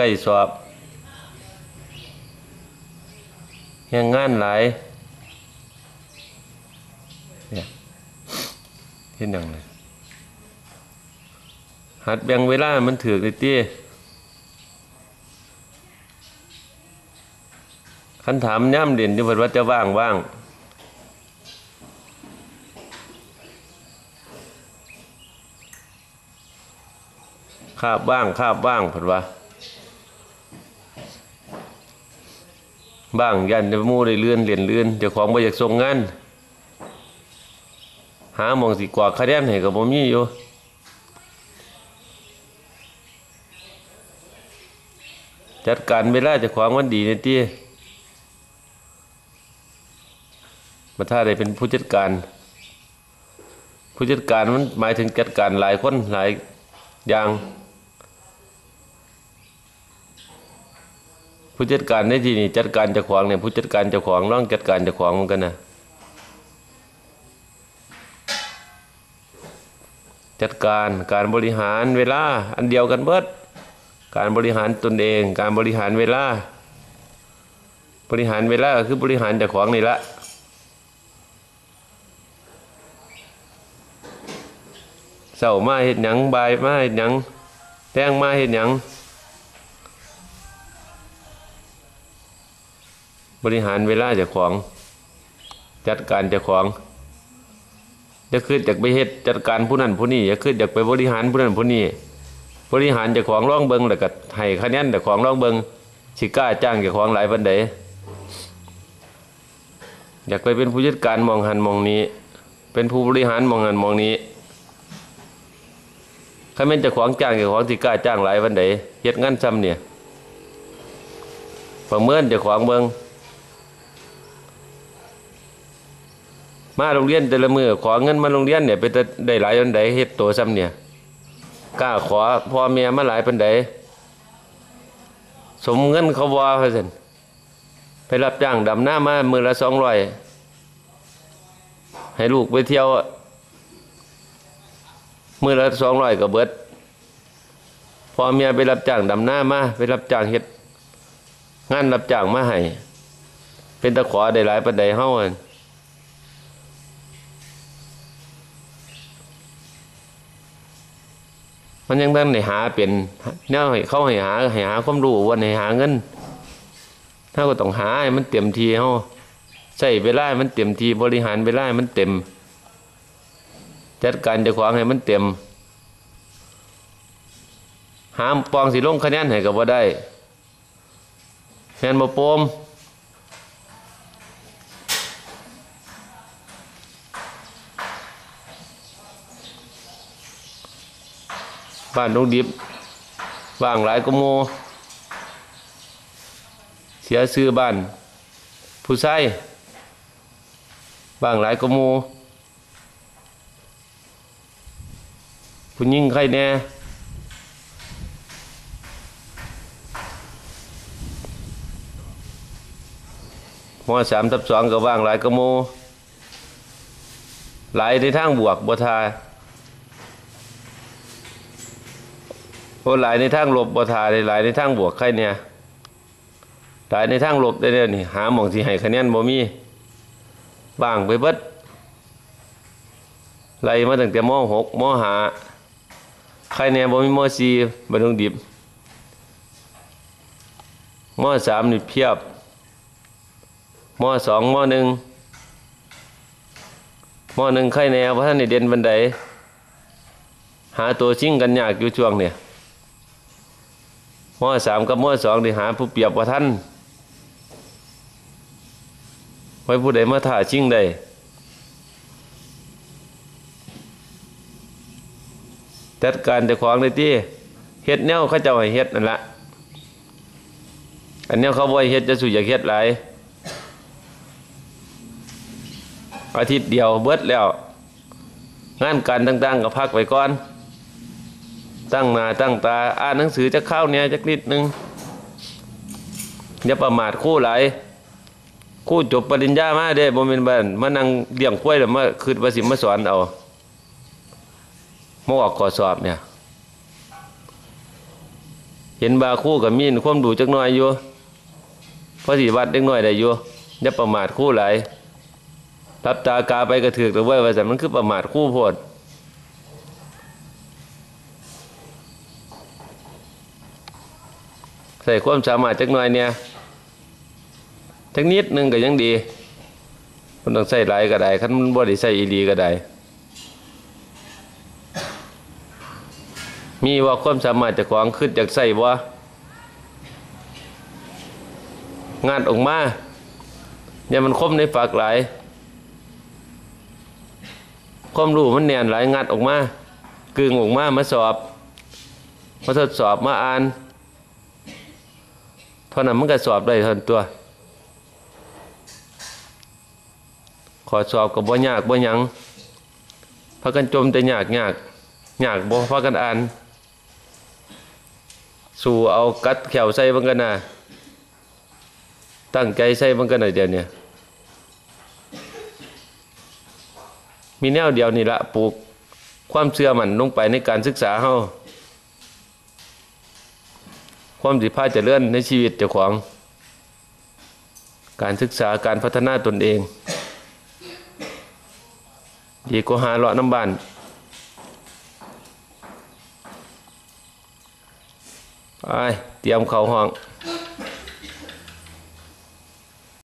ใกล้สอบยังงานหลายเนี่ยเห็นอย่างไรหัดแบ่งเวลา มันถือกเตี้ยคันถามย่ำเด่นที่พิ่นว่าจะว่างว่างคาบว่างคาบว่างเพิ่นว่า บ้างยันจะมู่ได้เลื่อนเรียนเลื่อนเจ้าของบ่อยากส่งงาน หาหมองสิกว่าคะแนนให้ก็บ่มีอยู่จัดการเวลาเจ้าของมันดีในที่มาถ้าได้เป็นผู้จัดการ ผู้จัดการมันหมายถึงจัดการหลายคนหลายอย่าง ผู้จัดการในที่นี่จัดการเจ้าของเนี่ยผู้จัดการเจ้าของร่องจัดการเจ้าของเหมือนกันนะจัดการการบริหารเวลา อันเดียวกันเบิด การบริหารตนเอง การบริหารเวลา บริหารเวลาคือบริหารเจ้าของนี่ละเสาร์มาเห็ดหยังบ่ายมาเห็ดหยังแต้งมาเห็ดหยัง บริหารเวลาเจ้าของ จัดการเจ้าของจะขึ้นจากไปเฮ็ดจัดการผู้นั้นผู้นี้จะขึ้นจากไปบริหารผู้นั้นผู้นี้บริหารเจ้าของร้องเบิงแล้วก็ให้คะแนนเจ้าของร้องเบิงสิก้าจ้างเจ้าของหลายปันใดอยากไปเป็นผู้จัดการมองหันมองนี้ เป็นผู้บริหารมองหันมองนี้ถ้าเป็นจ้าของจ้างเจ้าของสิกล้าจ้างหลายปันใดเฮ็ดงานซ้ำเนี่ยประเมินเจ้าของเบิง มาโรงเรียนแต่ละมือขอเงินมาโรงเรียนเนี่ยไปแต่ได้หลายปันใดเฮ็ดตัวซ้ำเนี่ยกล้าขอพ่อแม่มาหลายปันใดสมเงินเขาว่าซั่นไปรับจ้างดำหน้ามามือละสองร้อยให้ลูกไปเที่ยวมือละสองร้อยก็เบิดพ่อแม่ไปรับจ้างดำหน้ามาไปรับจ้างเฮ็ดงานรับจ้างมาให้เป็นตะขอได้หลายปันใดเฮาอั่น มันยังต้องให้หาเป็นเนี่ยเขาให้หาให้หาความรู้วันให้หาเงินถ้าก็ต้องหาให้มันเต็มทีเขาใช้เวลามันเต็มทีบริหารเวลามันเต็ม จัดการเจ้าของให้มันเต็ม หามปองสีลงคะแนนให้กับว่าได้แมนบ่โปม บ้านดงดิบว่างหลายก็โมเสียซื้อบ้าน ผู้ใช้บ้างหลายก็โมผู้ยิ่งใครแน่มสามทับสองก็ว่างหลายก็โมหลายในทางบวกบัทา อ้หลายในทางลบบ่ทาหลายในทางบวกใครเนี่ยหลายในทางลบได้เนี่ยนี่หาหมองสิให้คะแนนบ่มีบ้างไปเบิดไล่มาตั้งแต่ม .6 ม .5 ใครเนี่ยบ่มีม .4 บ่ต้องดิบม .3 นี่เพียบม .2 ม .1 ม .1 ใครแน่ว่าท่านได้เด่นบันไดหาตัวชิงกันยากอยู่ช่วงเนี่ย มอสามกับมอสองที่หาผู้เปรียบว่าท่านไว้ผู้ใดมาถ่าชิงได้จัดการเจ้าของเลยที่เฮ็ดแนวเขาเจ้าให้เฮ็ดนั่นละอันแนวเขาบ่ให้เฮ็ดจะสู่อยากเฮ็ดหลายอาทิตย์เดียวเบิดแล้ว งานการต่าง ๆก็พักไปก่อน ตั้งหน้าตั้งตา อ่านหนังสือจะเข้าเนี่ยจะนิดนึงอย่าประมาทคู่หลายคู่จบปริญญามาเด้บ่แม่นบ้านมานั่งเลี้ยงควยแล้วมาคิดว่าสิมาสอนเอามาออกข้อสอบเนี่ย เห็นบาคู่กับมีนความดูจักหน่อยอยู่เพราะสิวัดเด็กน้อยได้อยู่อย่าประมาทคู่หลายรับตากาไปกระถือกแต่ว่าว่าแต่นมันคือประมาทคู่โพด ส่ความสามารถจักหน่อยเนี่ยจักนิดนึงก็ยังดีมันต้องใส่หลายก็ได้คันมันบ่ได้ใส่อีหลีก็ได้มีว่าความสามารถจะของขึ้นจากใส่ว่างานออกมาอย่ามันคมในฝากหลายความรู้มันแน่นหลายงัดออกมากึ่งออกมามาสอบ มาทดสอบมาอ่าน เท่านั้นมันก็สอบได้ทันตัว ขอสอบกับบ่ยากบ่ยังพากันจมแต่ยากยากยากบ่พากันอ่าน สู่เอากัดแขวใส่บังกันนะตั้งใจใส่บังกันน่อเดียวเนี่ยมีแนวเดียวนี่ละปลูกความเชื่อมันลงไปในการศึกษาเฮา ความสิพาจะเลื่อนในชีวิตเจ้าของ การศึกษาการพัฒนาตนเอง ดีกว่าหาเลาะน้ำบานไปเตรียมเข้าห้อง